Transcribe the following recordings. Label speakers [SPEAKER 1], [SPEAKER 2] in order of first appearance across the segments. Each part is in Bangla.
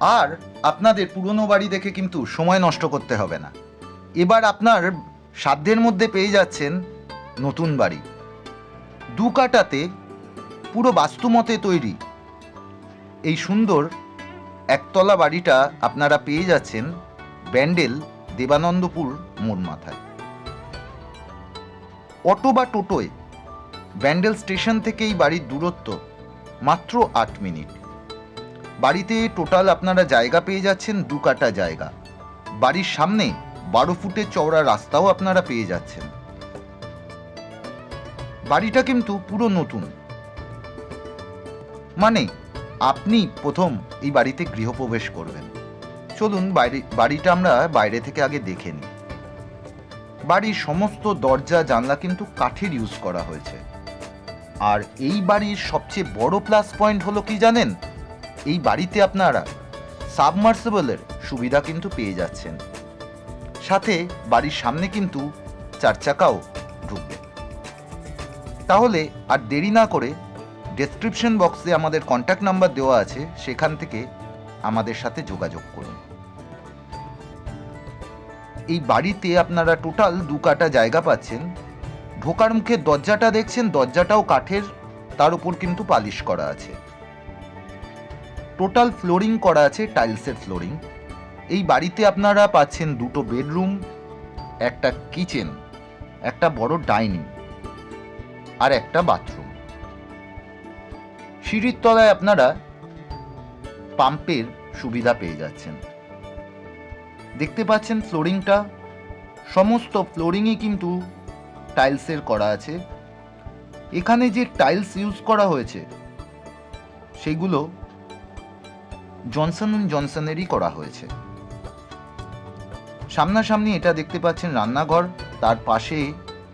[SPEAKER 1] আর আপনাদের পুরনো বাড়ি দেখে কিন্তু সময় নষ্ট করতে হবে না। এবার আপনার সাধ্যের মধ্যে পেয়ে যাচ্ছেন নতুন বাড়ি। দু কাটাতে পুরো বাস্তুমতে তৈরি। এই সুন্দর একতলা বাড়িটা আপনারা পেয়ে যাচ্ছেন ব্যান্ডেল দেবানন্দপুর মোড় মাথায়। অটো বা টোটোয় ব্যান্ডেল স্টেশন থেকে এই বাড়ির দূরত্ব মাত্র আট মিনিট। বাড়িতে টোটাল আপনারা জায়গা পেয়ে যাচ্ছেন দু কাটা জায়গা। বাড়ির সামনে বারো ফুটের চওড়া রাস্তাও আপনারা পেয়ে যাচ্ছেন। বাড়িটা কিন্তু পুরো নতুন। মানে আপনি প্রথম এই বাড়িতে গৃহপ্রবেশ করবেন। চলুন বাইরে বাড়িটা আমরা বাইরে থেকে আগে দেখে নিই। বাড়ির সমস্ত দরজা, জানলা কিন্তু কাঠের ইউজ করা হয়েছে। আর এই বাড়ির সবচেয়ে বড় প্লাস পয়েন্ট হলো কি জানেন? এই বাড়িতে আপনারা সাবমার্সেবলের সুবিধা কিন্তু পেয়ে যাচ্ছেন। সাথে বাড়ির সামনে কিন্তু চার চাকাও ঢুকবে। তাহলে আর দেরি না করে ডেসক্রিপশন বক্সে আমাদের কন্ট্যাক্ট নাম্বার দেওয়া আছে, সেখান থেকে আমাদের সাথে যোগাযোগ করুন। এই বাড়িতে আপনারা টোটাল দু কাটা জায়গা পাচ্ছেন। ঢোকার মুখে দরজাটা দেখছেন, দরজাটাও কাঠের, তার উপর কিন্তু পালিশ করা আছে। টোটাল ফ্লোরিং করা আছে টাইলসের ফ্লোরিং। এই বাড়িতে আপনারা পাচ্ছেন দুটো বেডরুম, একটা কিচেন, একটা বড় ডাইনিং আর একটা বাথরুম। সিঁড়ির তলায় আপনারা পাম্পের সুবিধা পেয়ে যাচ্ছেন। দেখতে পাচ্ছেন ফ্লোরিংটা, সমস্ত ফ্লোরিংই কিন্তু টাইলসের করা আছে। এখানে যে টাইলস ইউজ করা হয়েছে, সেগুলো জনসন জনসনেরই করা হয়েছে। সামনাসামনি এটা দেখতে পাচ্ছেন রান্নাঘর, তার পাশে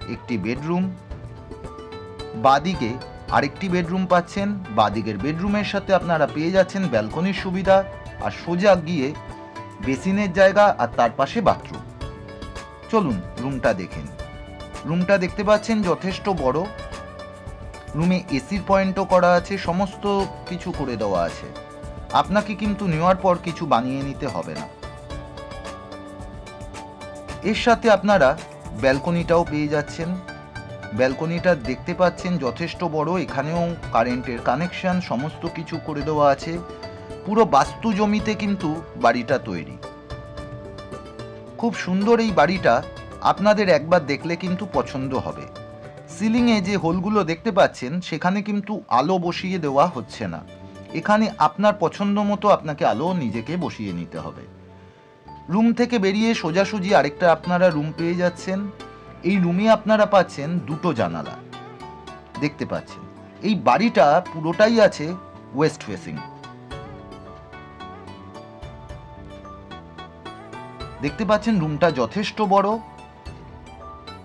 [SPEAKER 1] একটি বেডরুম। বাদিকে আরেকটি বেডরুম পাচ্ছেন, বাদিকের বেডরুমের সাথে আপনারা পেয়ে যাচ্ছেন ব্যালকনির সুবিধা আর সোজা গিয়ে বেসিনের জায়গা আর তার পাশে বাথরুম। চলুন রুমটা দেখেন। রুমটা দেখতে পাচ্ছেন যথেষ্ট বড়। রুমে এসির পয়েন্টও করা আছে, সমস্ত কিছু করে দেওয়া আছে। আপনাকে কিন্তু নেওয়ার পর কিছু বানিয়ে নিতে হবে না। এর সাথে আপনারা ব্যালকনিটাও পেয়ে যাচ্ছেন। ব্যালকনিটা দেখতে পাচ্ছেন যথেষ্ট বড়, এখানেও কারেন্টের কানেকশন, সমস্ত কিছু করে দেওয়া আছে। পুরো বাস্তু জমিতে কিন্তু বাড়িটা তৈরি। খুব সুন্দর এই বাড়িটা আপনাদের একবার দেখলে কিন্তু পছন্দ হবে। সিলিংয়ে যে হোলগুলো দেখতে পাচ্ছেন, সেখানে কিন্তু আলো বসিয়ে দেওয়া হচ্ছে না। এখানে আপনার পছন্দ মতো আপনাকে আলো নিজেকে বসিয়ে নিতে হবে। রুম থেকে বেরিয়ে সোজাসুজি আরেকটা আপনারা রুম পেয়ে যাচ্ছেন। এই রুমে আপনারা পাচ্ছেন দুটো জানালা। দেখতে পাচ্ছেন। এই বাড়িটা পুরোটাই আছে ওয়েস্ট ফেসিং। দেখতে পাচ্ছেন রুমটা যথেষ্ট বড়।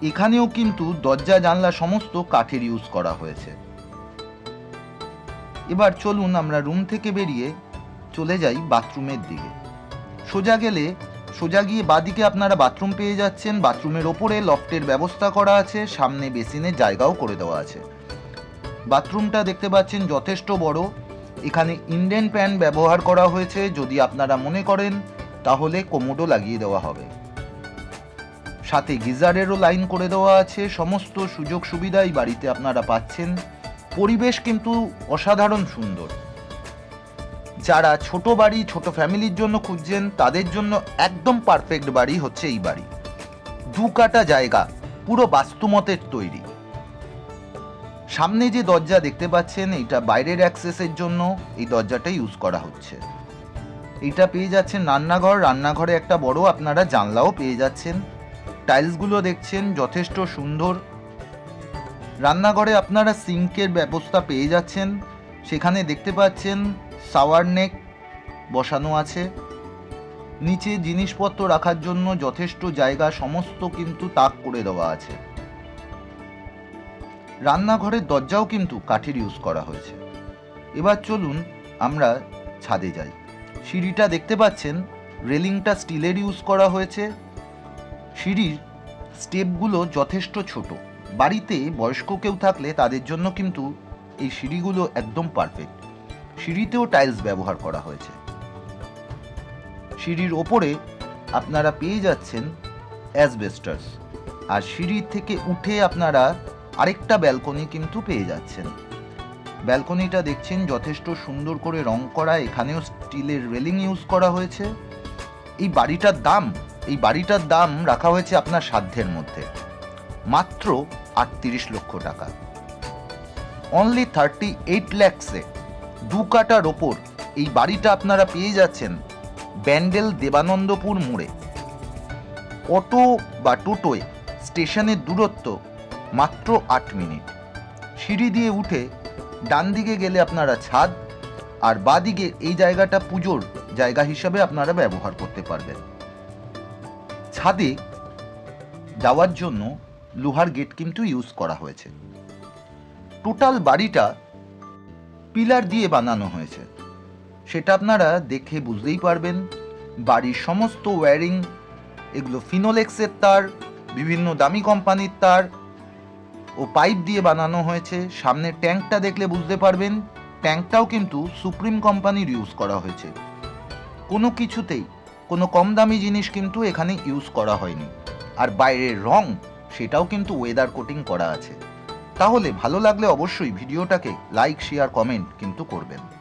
[SPEAKER 1] এখানেও কিন্তু দরজা জানলা সমস্ত কাঠের ইউজ করা হয়েছে। এবার চলুন আমরা রুম থেকে বেরিয়ে চলে যাই বাথরুমের দিকে। সোজা গেলে, সোজা গিয়ে বাদিকে আপনারা বাথরুম পেয়ে যাচ্ছেন। বাথরুমের ওপরে লফটের ব্যবস্থা করা আছে, সামনে বেসিনের জায়গাও করে দেওয়া আছে। বাথরুমটা দেখতে পাচ্ছেন যথেষ্ট বড়। এখানে ইন্ডিয়ান প্যান ব্যবহার করা হয়েছে। যদি আপনারা মনে করেন, তাহলে কোমোডও লাগিয়ে দেওয়া হবে। সাথে গিজারেরও লাইন করে দেওয়া আছে। সমস্ত সুযোগ সুবিধাই বাড়িতে আপনারা পাচ্ছেন। পরিবেশ কিন্তু অসাধারণ সুন্দর। যারা ছোট বাড়ি, ছোট ফ্যামিলির জন্য খুঁজছেন, তাদের জন্য একদম পারফেক্ট বাড়ি হচ্ছে এই বাড়ি। দু কাটা জায়গা, পুরো বাস্তুমতের তৈরি। সামনে যে দরজা দেখতে পাচ্ছেন এটা বাইরের অ্যাক্সেসের জন্য এই দরজাটা ইউজ করা হচ্ছে। এটা পেয়ে যাচ্ছেন রান্নাঘর। রান্নাঘরে একটা বড় আপনারা জানলাও পেয়ে যাচ্ছেন। টাইলসগুলো দেখছেন, যথেষ্ট সুন্দর। রান্নাঘরে আপনারা সিঙ্কের ব্যবস্থা পেয়ে যাচ্ছেন। সেখানে দেখতে পাচ্ছেন সাওয়ার নেক বসানো আছে। নিচে জিনিসপত্র রাখার জন্য যথেষ্ট জায়গা, সমস্ত কিন্তু তাক করে দেওয়া আছে। রান্নাঘরের দরজাও কিন্তু কাঠের ইউজ করা হয়েছে। এবার চলুন আমরা ছাদে যাই। সিঁড়িটা দেখতে পাচ্ছেন, রেলিংটা স্টিলের ইউজ করা হয়েছে। সিঁড়ির স্টেপগুলো যথেষ্ট ছোট। বাড়িতে বয়স্ক কেউ থাকলে তাদের জন্য কিন্তু এই সিঁড়িগুলো একদম পারফেক্ট সিঁড়িতেও টাইলস ব্যবহার করা হয়েছে। সিঁড়ির ওপরে আপনারা পেয়ে যাচ্ছেন অ্যাসবেস্টার্স আর সিঁড়ি থেকে উঠে আপনারা আরেকটা ব্যালকনি কিন্তু পেয়ে যাচ্ছেন। ব্যালকনিটা দেখছেন যথেষ্ট সুন্দর করে রং করা, এখানেও স্টিলের রেলিং ইউজ করা হয়েছে। এই বাড়িটার দাম, এই বাড়িটার দাম রাখা হয়েছে আপনার সাধ্যের মধ্যে। মাত্র আটত্রিশ লক্ষ টাকা। অনলি থার্টি এইট ল্যাক্সে দু কাটার ওপর এই বাড়িটা আপনারা পেয়ে যাচ্ছেন ব্যান্ডেল দেবানন্দপুর মোড়ে। অটো বা টোটোয় স্টেশনের দূরত্ব মাত্র আট মিনিট। সিঁড়ি দিয়ে উঠে ডান দিকে গেলে আপনারা ছাদ আর বাদিকে এই জায়গাটা পুজোর জায়গা হিসাবে আপনারা ব্যবহার করতে পারবেন। ছাদে যাওয়ার জন্য লোহার গেট কিন্তু ইউজ করা হয়েছে। টোটাল বাড়িটা পিলার দিয়ে বানানো হয়েছে। সেটা আপনারা দেখে বুঝতেই পারবেন। বাড়ির সমস্ত ওয়্যারিং এগুলো ফিনোলেক্সের তার, বিভিন্ন দামি কোম্পানির তার ও পাইপ দিয়ে বানানো হয়েছে। সামনে ট্যাঙ্কটা দেখলে বুঝতে পারবেন। ট্যাঙ্কটাও কিন্তু সুপ্রিম কোম্পানির ইউজ করা হয়েছে। কোনো কিছুতেই কোনো কম দামি জিনিস কিন্তু এখানে ইউজ করা হয়নি। আর বাইরের রং সেটাও কিন্তু ওয়েদার কোটিং করা আছে। তাহলে ভালো লাগলে অবশ্যই ভিডিওটাকে লাইক শেয়ার কমেন্ট কিন্তু করবেন।